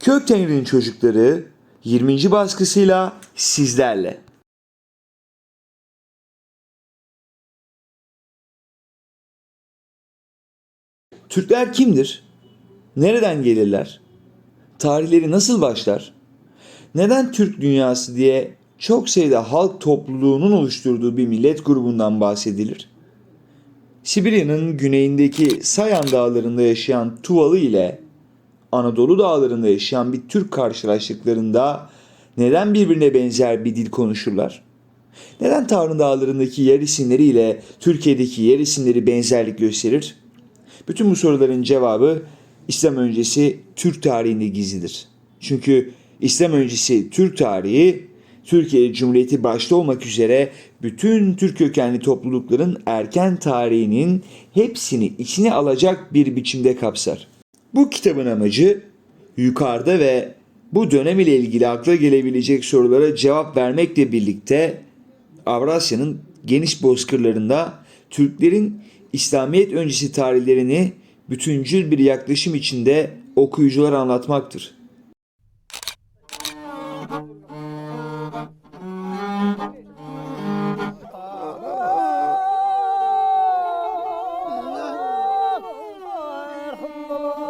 Köktenir'in çocukları 20. baskısıyla sizlerle. Türkler kimdir? Nereden gelirler? Tarihleri nasıl başlar? Neden Türk dünyası diye çok sayıda halk topluluğunun oluşturduğu bir millet grubundan bahsedilir? Sibirya'nın güneyindeki Sayan dağlarında yaşayan Tuvalı ile Anadolu dağlarında yaşayan bir Türk karşılaştıklarında neden birbirine benzer bir dil konuşurlar? Neden Tarın dağlarındaki yer isimleri ile Türkiye'deki yer isimleri benzerlik gösterir? Bütün bu soruların cevabı İslam öncesi Türk tarihinde gizlidir. Çünkü İslam öncesi Türk tarihi Türkiye Cumhuriyeti başta olmak üzere bütün Türk kökenli toplulukların erken tarihinin hepsini içine alacak bir biçimde kapsar. Bu kitabın amacı yukarıda ve bu dönem ile ilgili akla gelebilecek sorulara cevap vermekle birlikte Avrasya'nın geniş bozkırlarında Türklerin İslamiyet öncesi tarihlerini bütüncül bir yaklaşım içinde okuyuculara anlatmaktır. Allah